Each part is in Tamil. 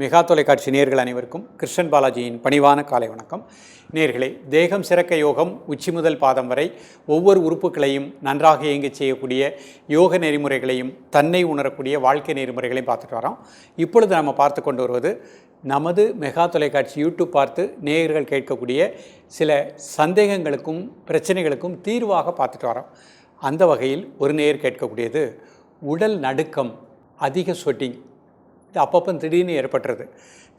மெகா தொலைக்காட்சி நேர்கள் அனைவருக்கும் கிருஷ்ணன் பாலாஜியின் பணிவான காலை வணக்கம். நேர்களே தேகம் சிறக்க யோகம் உச்சி முதல் பாதம் வரை ஒவ்வொரு உறுப்புகளையும் நன்றாக இயங்கச் செய்யக்கூடிய யோக நெறிமுறைகளையும் தன்னை உணரக்கூடிய வாழ்க்கை நெறிமுறைகளையும் பார்த்துட்டு வரோம். இப்பொழுது நம்ம பார்த்து கொண்டு வருவது நமது மெகா தொலைக்காட்சி யூடியூப் பார்த்து நேயர்கள் கேட்கக்கூடிய சில சந்தேகங்களுக்கும் பிரச்சனைகளுக்கும் தீர்வாக பார்த்துட்டு வரோம். அந்த வகையில் ஒரு நேயர் கேட்கக்கூடியது உடல் நடுக்கம் அதிக ஸ்வெட்டிங் அப்பப்போ திடீர்னு ஏற்பட்டுறது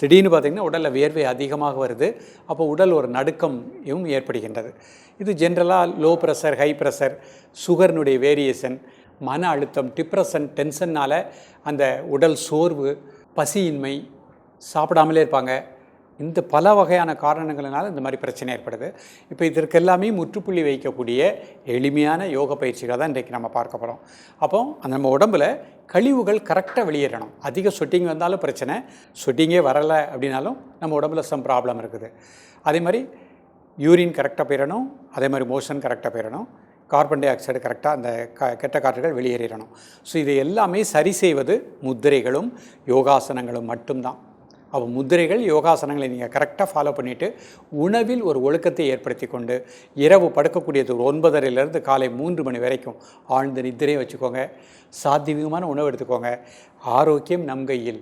திடீர்னு பார்த்திங்கன்னா உடலில் வியர்வை அதிகமாக வருது. அப்போ உடல் ஒரு நடுக்கமும் ஏற்படுகின்றது. இது ஜென்ரலாக லோ ப்ரெஷர் ஹை ப்ரெஷர் சுகர்னுடைய வேரியேஷன் மன அழுத்தம் டிப்ரெஷன் டென்ஷன்னால் அந்த உடல் சோர்வு பசியின்மை சாப்பிடாமலே இருப்பாங்க. இந்த பல வகையான காரணங்களினால் இந்த மாதிரி பிரச்சனை ஏற்படுது. இப்போ இதற்கு எல்லாமே முற்றுப்புள்ளி வைக்கக்கூடிய எளிமையான யோக பயிற்சிகளை தான் இன்றைக்கு நம்ம பார்க்க போகிறோம் அப்போ அந்த நம்ம உடம்புல கழிவுகள் கரெக்டாக வெளியேறணும். அதிக சொட்டிங் வந்தாலும் பிரச்சனை சொட்டிங்கே வரலை அப்படின்னாலும் நம்ம உடம்புல சம் ப்ராப்ளம் இருக்குது. அதே மாதிரி யூரின் கரெக்டாக போயிடணும். அதே மாதிரி மோஷன் கரெக்டாக போயிடணும். கார்பன் டை ஆக்சைடு கரெக்டாக அந்த க கெட்ட காற்றுகள் வெளியேறிடணும். ஸோ இது எல்லாமே சரி செய்வது முத்திரைகளும் யோகாசனங்களும் மட்டும்தான். அப்போ முதிரைகள் யோகாசனங்களை நீங்கள் கரெக்டாக ஃபாலோ பண்ணிவிட்டு உணவில் ஒரு ஒழுக்கத்தை ஏற்படுத்தி கொண்டு இரவு படுக்கக்கூடியது ஒரு ஒன்பதரையிலேருந்து காலை மூன்று மணி வரைக்கும் ஆழ்ந்த நித்திரையை வச்சுக்கோங்க. சாத்தியமான உணவு எடுத்துக்கோங்க. ஆரோக்கியம் நம் கையில்.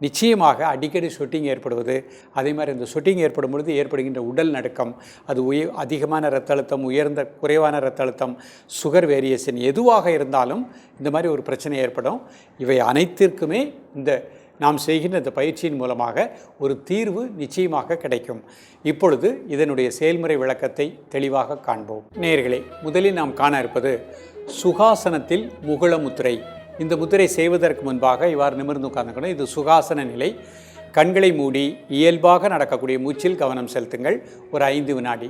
நிச்சயமாக அடிக்கடி சொட்டிங் ஏற்படுவது அதே மாதிரி இந்த சொட்டிங் ஏற்படும் பொழுது ஏற்படுகின்ற உடல் நடுக்கம் அது உய அதிகமான ரத்த அழுத்தம் உயர்ந்த குறைவான ரத்த அழுத்தம் சுகர் வேரியேஷன் எதுவாக இருந்தாலும் இந்த மாதிரி ஒரு பிரச்சனை ஏற்படும். இவை அனைத்திற்குமே இந்த நாம் செய்கின்ற இந்த பயிற்சியின் மூலமாக ஒரு தீர்வு நிச்சயமாக கிடைக்கும். இப்பொழுது இதனுடைய செயல்முறை விளக்கத்தை தெளிவாக காண்போம். நேர்களே முதலில் நாம் காண இருப்பது சுகாசனத்தில் முகுள முத்திரை. இந்த முத்திரை செய்வதற்கு முன்பாக இவ்வாறு நிமிர்ந்து உட்கார்ந்துக்கணும் இது சுகாசன நிலை. கண்களை மூடி இயல்பாக நடக்கக்கூடிய மூச்சில் கவனம் செலுத்துங்கள். ஒரு ஐந்து வினாடி.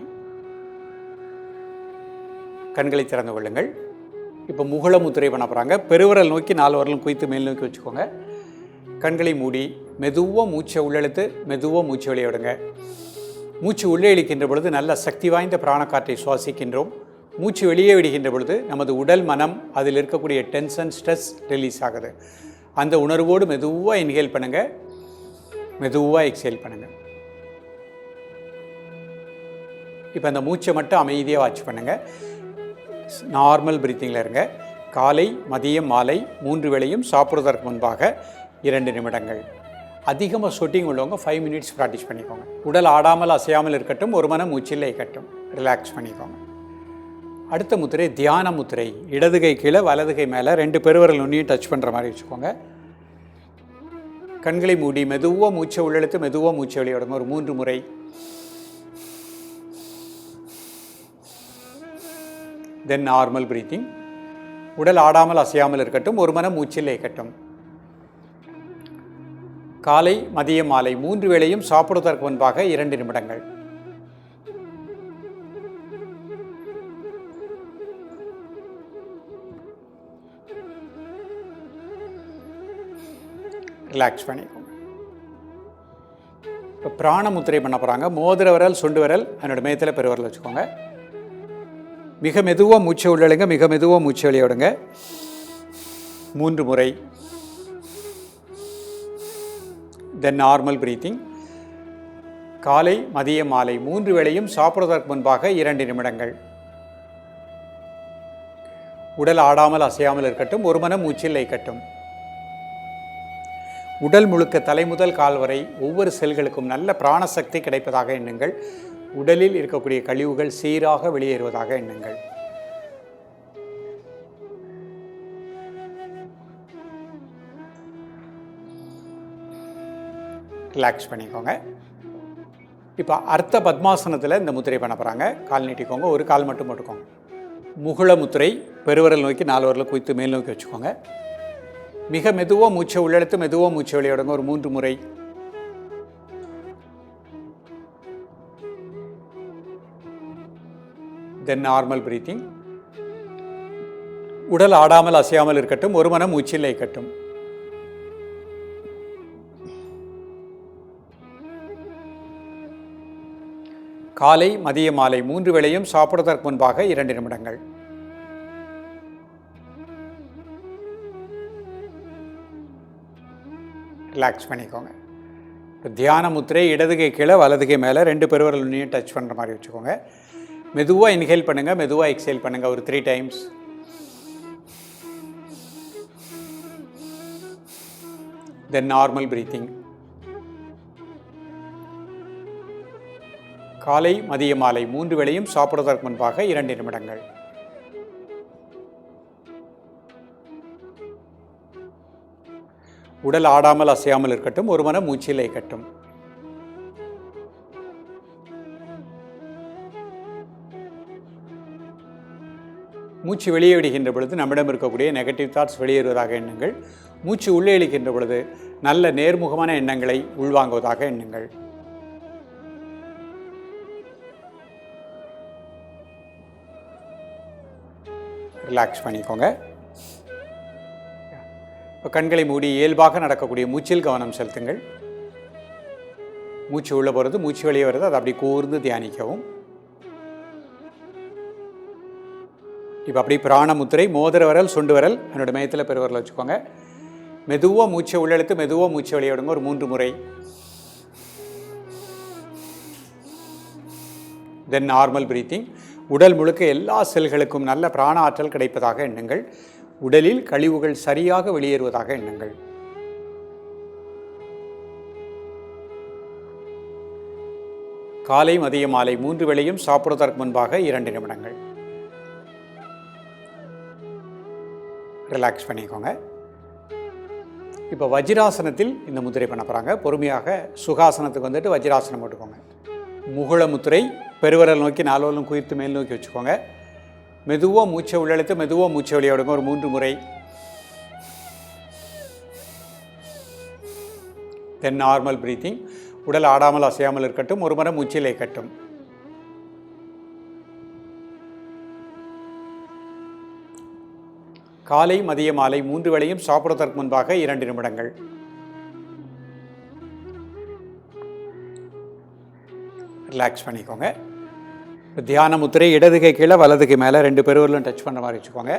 கண்களை திறந்து கொள்ளுங்கள். இப்போ முகுள முத்திரை பண்ண போகிறாங்க பெருவிரல் நோக்கி நாலு வரலும் குவித்து மேல் நோக்கி வச்சுக்கோங்க. கண்களை மூடி மெதுவாக மூச்சை உள்ளெழுத்து மெதுவாக மூச்சு வெளியே விடுங்க. மூச்சு உள்ளே இழுக்கின்ற பொழுது நல்ல சக்தி வாய்ந்த பிராணக்காற்றை சுவாசிக்கின்றோம். மூச்சு வெளியே விடுகின்ற பொழுது நமது உடல் மனம் அதில் இருக்கக்கூடிய டென்ஷன் ஸ்ட்ரெஸ் ரிலீஸ் ஆகுது. அந்த உணர்வோடு மெதுவாக இன்ஹேல் பண்ணுங்கள் மெதுவாக எக்ஸேல் பண்ணுங்கள் இப்போ அந்த மூச்சை மட்டும் அமைதியாக வாட்ச் பண்ணுங்கள் நார்மல் பிரீத்திங்கில் இருங்க. காலை மதியம் மாலை மூன்று வேளையும் சாப்பிடுவதற்கு முன்பாக இரண்டு நிமிடங்கள். அதிகமாக ஷூட்டிங் உள்ளவங்க ஃபைவ் மினிட்ஸ் ப்ராக்டிஸ் பண்ணிக்கோங்க. உடல் ஆடாமல் அசையாமல் இருக்கட்டும் ஒரு மனம் மூச்சில் இருக்கட்டும் ரிலாக்ஸ் பண்ணிக்கோங்க. அடுத்த முத்திரை தியான முத்திரை. இடது கை கீழே வலது கை மேலே ரெண்டு பெருவரல் நுண்ணியும் டச் பண்ணுற மாதிரி வச்சுக்கோங்க. கண்களை மூடி மெதுவாக மூச்சை உள்ளெழுத்து மெதுவாக மூச்சை வெளியிடுங்க ஒரு மூன்று முறை. தென் நார்மல் ப்ரீத்திங் உடல் ஆடாமல் அசையாமல் இருக்கட்டும் ஒரு மனம் மூச்சில் இருக்கட்டும் காலை மதியம் மாலை மூன்று வேளையும் சாப்பிடுவதற்கு முன்பாக இரண்டு நிமிடங்கள். ரிலாக்ஸ் பண்ணிக்கோங்க. இப்போ பிராண முத்திரை பண்ண போகிறாங்க மோதிர விரல் சுண்டு விரல் என்னோடய மேத்தில் பெருவரல் வச்சுக்கோங்க. மிக மெதுவாக மூச்சை உள்ளழுங்க மிக மெதுவாக மூச்சை வெளியே விடுங்க. மூன்று முறை தென் நார்மல் பிரீத்திங் காலை மதியம் மாலை மூன்று வேளையும் சாப்பிடுவதற்கு முன்பாக இரண்டு நிமிடங்கள். உடல் ஆடாமல் அசையாமல் இருக்கட்டும் ஒரு மனம் மூச்சில் லைக்கட்டும் உடல் முழுக்க தலை முதல் கால் வரை ஒவ்வொரு செல்களுக்கும் நல்ல பிராணசக்தி கிடைப்பதாக எண்ணுங்கள். உடலில் இருக்கக்கூடிய கழிவுகள் சீராக வெளியேறுவதாக எண்ணுங்கள். ரிலாக்ஸ் பண்ணிக்கோங்க. இப்போ அர்த்த பத்மாசனத்தில் இந்த முத்திரை பண்ண போகிறாங்க கால் நீட்டிக்கோங்க. ஒரு கால் மட்டும் போட்டுக்கோங்க. முகுள முத்திரை பெருவரல் நோக்கி நாலு வரல குவித்து மேல் நோக்கி வச்சுக்கோங்க. மிக மெதுவாக மூச்சை உள்ளெடுத்து மெதுவாக மூச்சை வெளியிடுங்க. ஒரு மூன்று முறை. தென் நார்மல் பிரீத்திங் உடல் ஆடாமல் அசையாமல் இருக்கட்டும். ஒரு மனம் மூச்சில் இருக்கட்டும் காலை மதிய மாலை மூன்று வேளையும் சாப்பிடுவதற்கு முன்பாக இரண்டு நிமிடங்கள். ரிலாக்ஸ் பண்ணிக்கோங்க. இப்போ தியான முத்திரை இடதுகை கீழே வலதுகை மேலே ரெண்டு பெருவர்கள் நுனியும் டச் பண்ணுற மாதிரி வச்சுக்கோங்க. மெதுவாக இன்ஹேல் பண்ணுங்கள் மெதுவாக எக்ஸேல் பண்ணுங்கள் ஒரு three times then normal breathing காலை மதிய மாலை மூன்று வேளையும் சாப்பிடுவதற்கு முன்பாக இரண்டு நிமிடங்கள். உடல் ஆடாமல் அசையாமல் இருக்கட்டும் ஒரு மன மூச்சில் இயக்கட்டும் மூச்சு வெளியே விடுகின்ற பொழுது நம்மிடம் இருக்கக்கூடிய நெகட்டிவ் தாட்ஸ் வெளியேறுவதாக எண்ணுங்கள். மூச்சு உள்ளே இழுக்கின்ற பொழுது நல்ல நேர்முகமான எண்ணங்களை உள்வாங்குவதாக எண்ணுங்கள். ரிலாக்ஸ் பண்ணிக்கோங்க. இப்போ கண்களை மூடி இயல்பாக நடக்கக்கூடிய மூச்சில் கவனம் செலுத்துங்கள். மூச்சு உள்ளே போகிறது மூச்சு வெளியே வருது அதை அப்படி கூர்ந்து தியானிக்கவும். இப்போ அப்படி பிராணமுத்திரை மோதிர விரல் சுண்டு வரல் என்னோடய மையத்தில் பெருவரில் வச்சுக்கோங்க. மெதுவாக மூச்சை உள்ளெழுத்து மெதுவாக மூச்சை வெளியே விடுங்க ஒரு மூன்று முறை. தென் நார்மல் பிரீத்திங் உடல் முழுக்க எல்லா செல்களுக்கும் நல்ல பிராண ஆற்றல் கிடைப்பதாக எண்ணுங்கள். உடலில் கழிவுகள் சரியாக வெளியேறுவதாக எண்ணுங்கள். காலை மதிய மாலை மூன்று வேளையும் சாப்பிடுவதற்கு முன்பாக இரண்டு நிமிடங்கள். ரிலாக்ஸ் பண்ணிக்கோங்க. இப்போ வஜ்ராசனத்தில் இந்த முத்திரை பண்ண போகிறாங்க பொறுமையாக சுகாசனத்துக்கு வந்துட்டு வஜ்ராசனம் போட்டுக்கோங்க. முகுள முத்திரை பெருவரல் நோக்கி நாலோலும் குயிர்த்து மேல் நோக்கி வச்சுக்கோங்க. மெதுவாக மூச்சை உள்ளெழுத்து மெதுவாக மூச்சை வெளியே விடுங்க. ஒரு மூன்று முறை. தென் நார்மல் ப்ரீத்திங் உடல் ஆடாமல் அசையாமல் இருக்கட்டும். ஒரு முறை மூச்சிலே கட்டும். காலை மதிய மாலை மூன்று வேளையும் சாப்பிடுவதற்கு முன்பாக இரண்டு நிமிடங்கள். ரிலாக்ஸ் பண்ணிக்கோங்க. தியான முத்திரை இடதுகை கீழே வலதுகை மேலே ரெண்டு பெருவரிலும் டச் பண்ணுற மாதிரி வச்சுக்கோங்க.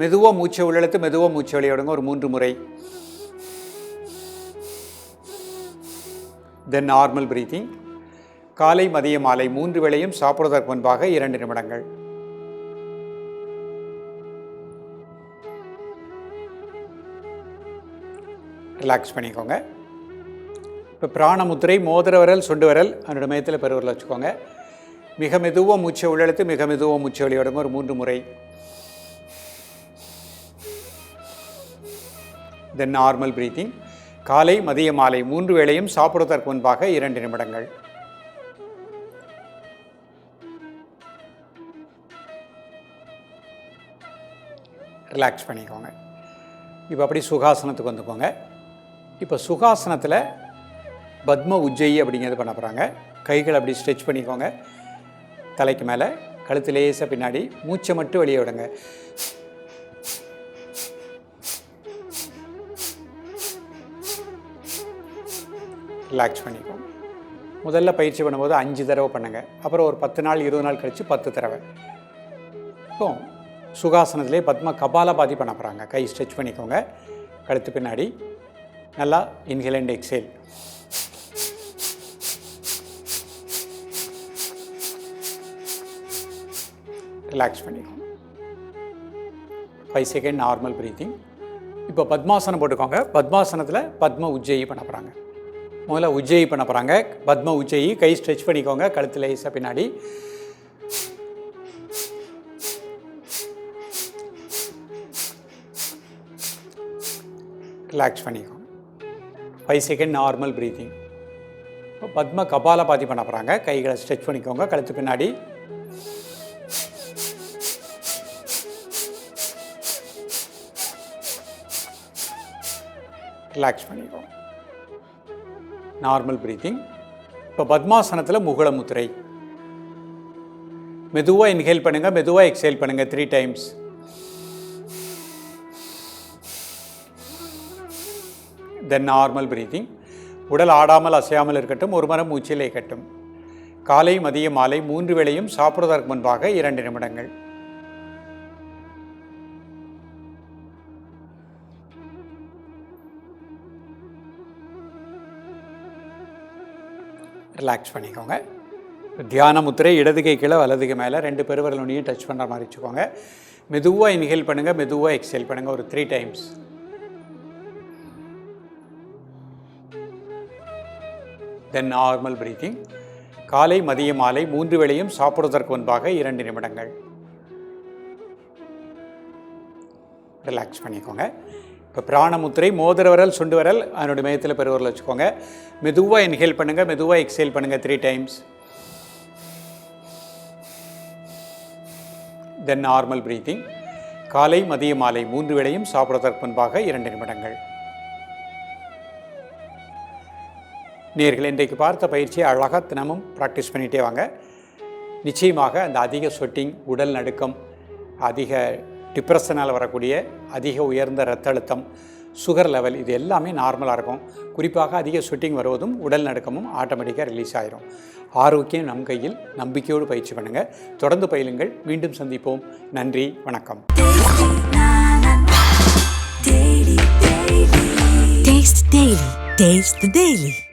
மெதுவாக மூச்சை உள்ளெழுத்து மெதுவாக மூச்சை வெளியிடுங்க. ஒரு மூன்று முறை. தென் நார்மல் பிரீத்திங் காலை மதிய மாலை மூன்று வேளையும் சாப்பிடுவதற்கு முன்பாக இரண்டு நிமிடங்கள். ரிலாக்ஸ் பண்ணிக்கோங்க. இப்போ பிராணமுத்திரை மோதிர விரல் சுண்டு விரல் அதனோட மையத்தில் பெருவரில் வச்சுக்கோங்க. மிக மெதுவாக மூச்சை உள்ளெழுத்து மிக மெதுவாக மூச்சை வெளியிடுங்க ஒரு மூன்று முறை. தென் நார்மல் பிரீத்திங் காலை மதிய மாலை மூன்று வேளையும் சாப்பிடுவதற்கு முன்பாக இரண்டு நிமிடங்கள். ரிலாக்ஸ் பண்ணிக்கோங்க. இப்போ அப்படி சுகாசனத்துக்கு வந்துக்கோங்க. இப்போ சுகாசனத்தில் பத்ம உஜ்ஜயி அப்படிங்கிறது பண்ண போகிறாங்க கைகள் அப்படி ஸ்ட்ரெச் பண்ணிக்கோங்க. தலைக்கு மேலே கழுத்து லேசாக பின்னாடி மூச்சை மட்டும் வெளியே விடுங்க. ரிலாக்ஸ் பண்ணிக்கோங்க. முதல்ல பயிற்சி பண்ணும்போது அஞ்சு தடவை பண்ணுங்க. அப்புறம் ஒரு பத்து நாள் இருபது நாள் கழித்து பத்து தடவை. இப்போ சுகாசனத்திலே பத்ம கபாலபாதி பண்ண போகிறாங்க கை ஸ்ட்ரெச் பண்ணிக்கோங்க. கழுத்து பின்னாடி. நல்லா இன்ஹேல் அண்ட் எக்ஸேல் ரிலாக்ஸ் பண்ணிக்கோங்க ஃபைவ் செகண்ட் நார்மல் ப்ரீத்திங் இப்போ பத்மாசனம் போட்டுக்கோங்க. பத்மாசனத்தில் பத்ம உஜ்ஜயி பண்ண போகிறாங்க முதல்ல உஜ்ஜயி பண்ண போகிறாங்க பத்ம உஜ்ஜயி கை ஸ்ட்ரெச் பண்ணிக்கோங்க. கழுத்து லேசாக பின்னாடி. ரிலாக்ஸ் பண்ணிக்கோங்க. ஃபைவ் செகண்ட் நார்மல் ப்ரீத்திங் இப்போ பத்ம கபாலபாதி பண்ண போகிறாங்க கைகளை ஸ்ட்ரெச் பண்ணிக்கோங்க. கழுத்து பின்னாடி. ரிலாக்ஸ் பண்ணிக்கோங்க நார்மல் ப்ரீத்திங் இப்போ பத்மாசனத்தில் முகுள முத்திரை. மெதுவாக இன்ஹேல் பண்ணுங்கள் மெதுவாக எக்ஸேல் பண்ணுங்கள் three times then normal breathing உடல் ஆடாமல் அசையாமல் இருக்கட்டும் ஒரு மரம் மூச்சிலே கட்டும் காலை மதிய மாலை மூன்று வேளையும் சாப்பிடுவதற்கு முன்பாக இரண்டு நிமிடங்கள். ரிலாக்ஸ் பண்ணிக்கோங்க. தியான முத்திரை இடது கை கீழே வலது கை மேலே ரெண்டு பெருவரல் டச் பண்ணுற மாதிரி வச்சுக்கோங்க. மெதுவாக இன்ஹேல் பண்ணுங்கள் மெதுவாக எக்ஸேல் பண்ணுங்கள் ஒரு three times then normal breathing காலை மதிய மாலை மூன்று வேளையும் சாப்பிடுவதற்கு முன்பாக இரண்டு நிமிடங்கள். ரிலாக்ஸ் பண்ணிக்கோங்க. இப்போ பிராணமுத்திரை மோதிர விரல் சுண்டு விரல் அதனுடைய மையத்தில் பெருவரில் வச்சுக்கோங்க. மெதுவாக இன்ஹேல் பண்ணுங்கள் மெதுவாக எக்ஸேல் பண்ணுங்கள் three times then normal breathing காலை மதிய மாலை மூன்று வேளையும் சாப்பிடுவதற்கு முன்பாக இரண்டு நிமிடங்கள். நேர்கள் இன்றைக்கு பார்த்த பயிற்சியை அழகாக தினமும் ப்ராக்டிஸ் பண்ணிகிட்டே வாங்க. நிச்சயமாக அந்த அதிக ஸ்வெட்டிங் உடல் நடுக்கம் அதிக டிப்ரெஷனால் வரக்கூடிய அதிக உயர்ந்த இரத்த அழுத்தம் சுகர் லெவல் இது எல்லாமே நார்மலாக இருக்கும். குறிப்பாக அதிக ஸ்வெட்டிங் வருவதும் உடல் நடுக்கமும் ஆட்டோமேட்டிக்காக ரிலீஸ் ஆயிரும். ஆரோக்கியம் நம் கையில் நம்பிக்கையோடு பயிற்சி பண்ணுங்கள் தொடர்ந்து பயிலுங்கள். மீண்டும் சந்திப்போம். நன்றி. வணக்கம். Taste the Daily.